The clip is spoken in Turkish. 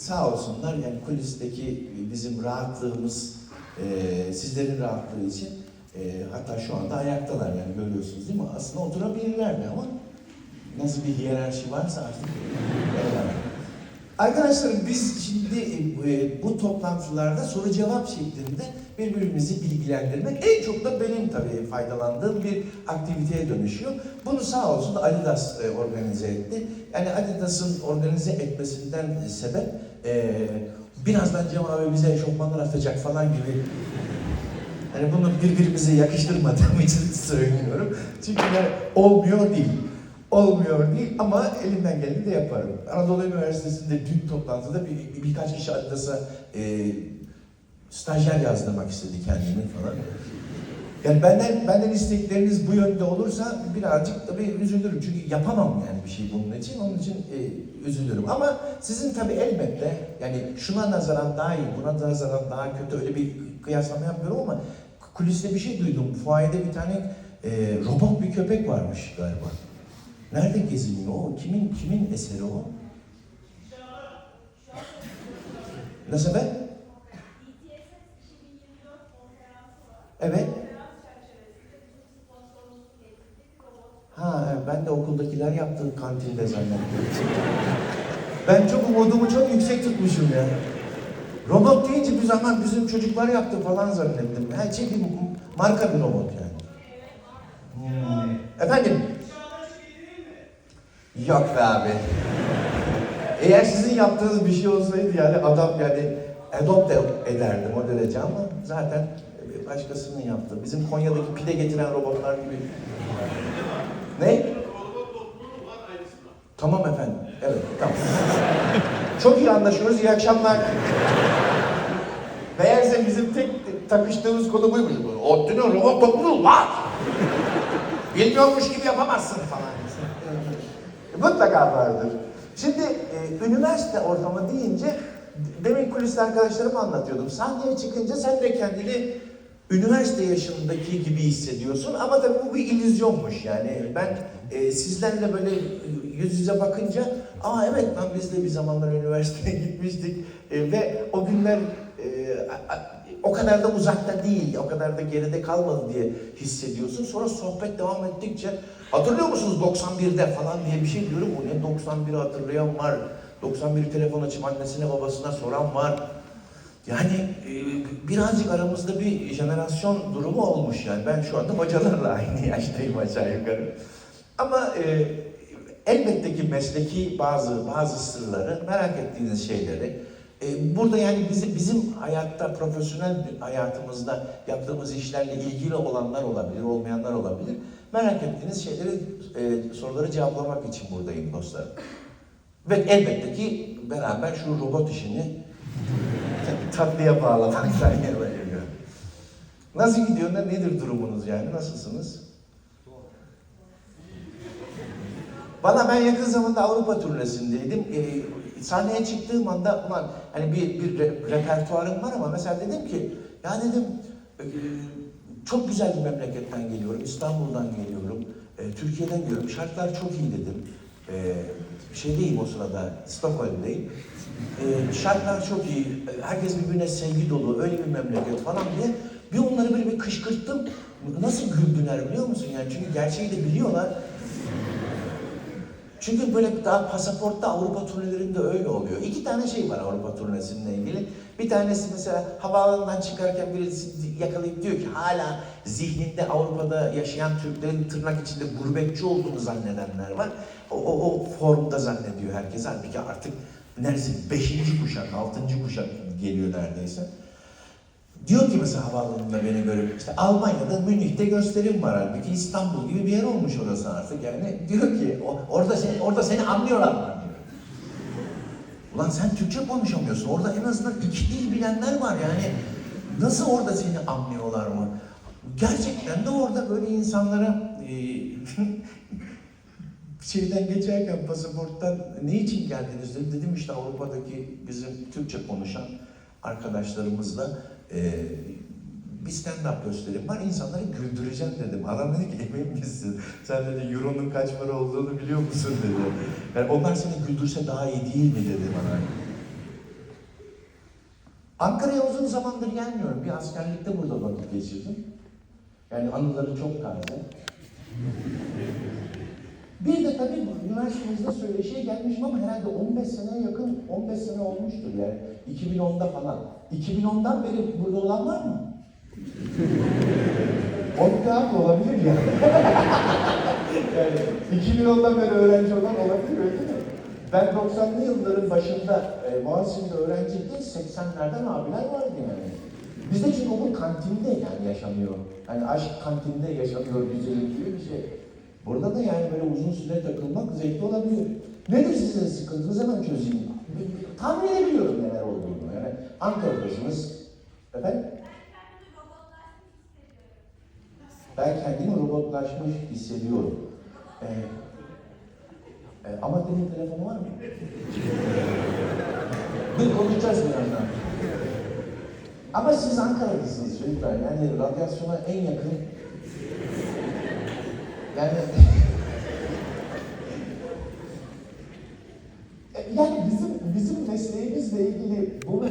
sağ olsunlar yani kulisteki bizim rahatlığımız e, sizlerin rahatlığı için e, hatta şu anda ayaktalar yani görüyorsunuz değil mi? Aslında oturabilirlerdi ama nasıl bir hiyerarşi varsa artık öyle. Arkadaşlar biz şimdi e, bu toplantılarda soru cevap şeklinde birbirimizi bilgilendirmek en çok da benim tabii faydalandığım bir aktiviteye dönüşüyor. Bunu sağ olsun da Adidas e, organize etti. Yani Adidas'ın organize etmesinden sebep e, birazdan Cem abi bize eşofmanlar atacak falan gibi Hani bunu birbirimize yakıştırmadığım için söylüyorum. Çünkü yani olmuyor değil. Olmuyor değil ama elimden geleni de yaparım. Anadolu Üniversitesi'nde dün toplantıda bir, bir- birkaç kişi Adidas'a e, stajyer yazdırmak istedi kendini falan. Yani benden benden istekleriniz bu yönde olursa birazcık tabii üzülürüm. Çünkü yapamam yani bir şey bunun için. Onun için e, üzülürüm. Ama sizin tabii elbette yani şuna nazaran daha iyi, buna nazaran daha kötü öyle bir kıyaslama yapmıyorum ama kuliste bir şey duydum. Fuayede bir tane e, robot bir köpek varmış galiba. Nerede geziniyor o? Kimin kimin eseri o? Nasıl be? Evet. Ha evet, ben de okuldakiler yaptığı kantinde zannettim. ben çok umudumu çok yüksek tutmuşum ya. Robot deyince bir zaman bizim çocuklar yaptı falan zannettim. Ha, şey bir marka bir robot yani. Hmm. Efendim? Yok be abi. Eğer sizin yaptığınız bir şey olsaydı yani adam yani adopt ederdim o derece ama zaten başkasının yaptığı. Bizim Konya'daki pide getiren robotlar gibi. Ne? Tamam efendim. Evet, tamam. Çok iyi anlaşıyoruz. İyi akşamlar. Meğerse bizim tek takıştığımız konu buymuş. Ottu'nun robot topluluğu var. Bilmiyormuş gibi yapamazsın falan. Mutlaka vardır. Şimdi e, üniversite ortamı deyince demin kuliste arkadaşlarıma anlatıyordum. Sahneye çıkınca sen de kendini üniversite yaşındaki gibi hissediyorsun ama tabii bu bir illüzyonmuş yani. Ben e, sizlerle böyle yüz yüze bakınca aa evet lan biz de bir zamanlar üniversiteye gitmiştik E, ve o günler e, o kadar da uzakta değil, o kadar da geride kalmadı diye hissediyorsun. Sonra sohbet devam ettikçe hatırlıyor musunuz 91'de falan diye bir şey diyorum. O ne 91'i hatırlayan var. 91'i telefon açıp annesine babasına soran var. Yani e, birazcık aramızda bir jenerasyon durumu olmuş yani. Ben şu anda hocalarla aynı yaştayım aşağı yukarı. Ama e, elbette ki mesleki bazı bazı sırları, merak ettiğiniz şeyleri, e, burada yani bizi, bizim hayatta, profesyonel hayatımızda yaptığımız işlerle ilgili olanlar olabilir, olmayanlar olabilir. Merak ettiğiniz şeyleri, e, soruları cevaplamak için buradayım dostlarım. Ve elbette ki beraber şu robot işini tatlıya bağlamaktan yana geliyor. Nasıl gidiyor? Ne- Nedir durumunuz yani? Nasılsınız? Bana ben yakın zamanda Avrupa turnesindeydim. Ee, sahneye çıktığım anda ulan hani bir, bir re- repertuarım var ama mesela dedim ki ya dedim e, çok güzel bir memleketten geliyorum. İstanbul'dan geliyorum. e, Türkiye'den geliyorum. Şartlar çok iyi dedim. E, şeydeyim o sırada, Stockholm'deyim. E, şartlar çok iyi. Herkes birbirine sevgi dolu. Öyle bir memleket falan diye. Bir onları böyle bir kışkırttım. Nasıl güldüler biliyor musun? Yani çünkü gerçeği de biliyorlar. Çünkü böyle daha pasaportta Avrupa turnelerinde öyle oluyor. İki tane şey var Avrupa turnesinle ilgili. Bir tanesi mesela havaalanından çıkarken birisi yakalayıp diyor ki hala zihninde Avrupa'da yaşayan Türklerin tırnak içinde gurbetçi olduğunu zannedenler var. O, o, o formda zannediyor herkes. Halbuki artık neredeyse beşinci kuşak, altıncı kuşak geliyor neredeyse. Diyor ki mesela havaalanında beni görüp işte Almanya'da Münih'te gösterim var halbuki İstanbul gibi bir yer olmuş orası artık yani diyor ki orada seni orada seni anlıyorlar mı. Ulan sen Türkçe konuşamıyorsun. Orada en azından iki dil bilenler var yani. Nasıl orada seni anlıyorlar mı? Gerçekten de orada böyle insanlara e, şeyden geçerken pasaporttan ne için geldiniz dedim. Dedim işte Avrupa'daki bizim Türkçe konuşan arkadaşlarımızla e, bir stand-up gösterim var. İnsanları güldüreceğim dedim. Adam dedi ki emin misin? Sen dedi euronun kaç para olduğunu biliyor musun dedi. Yani onlar seni güldürse daha iyi değil mi dedi bana. Ankara'ya uzun zamandır gelmiyorum. Bir askerlikte burada vakit geçirdim. Yani anıları çok taze. Bir de tabii bu üniversitemizde söyleşiye gelmişim ama herhalde 15 seneye yakın, 15 sene olmuştur yani. 2010'da falan. 2010'dan beri burada olan var mı? 10 daha da olabilir yani. yani 2010'dan beri öğrenci olan olabilir öyle mi? Ben 90'lı yılların başında e, Boğaziçi'nde öğrenciyken 80'lerden abiler vardı yani. Bizde çünkü okul kantinde yani yaşanıyor. Hani aşk kantinde yaşanıyor güzelim gibi bir şey. Burada da yani böyle uzun süre takılmak zevkli olabilir. Nedir sizin sıkıntınız hemen çözeyim. Tahmin edebiliyorum neler olduğunu. Yani Ankara'dasınız. Efendim? Ben kendimi robotlaşmış hissediyorum. Ee, e, ama senin telefonu var mı? Dur konuşacağız birazdan. Ama siz Ankara'dasınız çocuklar. Yani radyasyona en yakın... Yani... E, yani bizim bizim mesleğimizle ilgili bunu